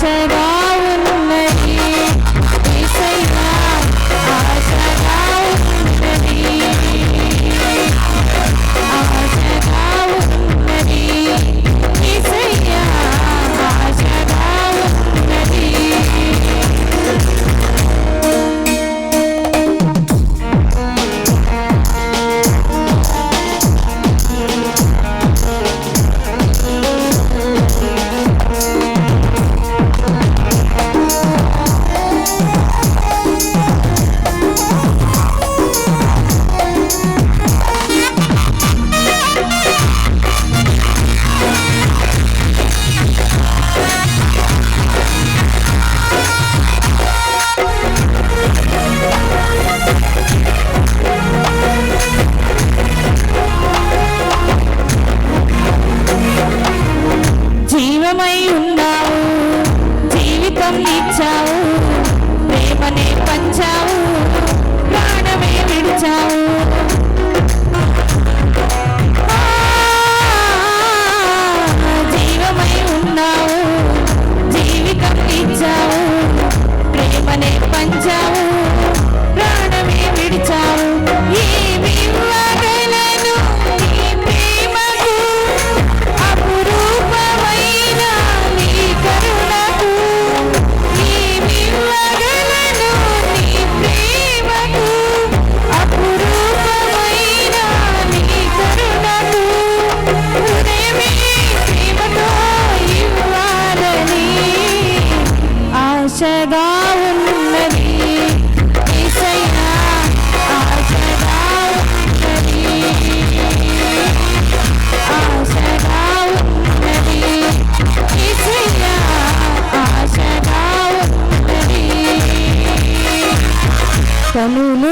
Chegou. పంచావు ప్రేమనే పంచావు. ప్రాణమే విడిచావు. তাহলে হলো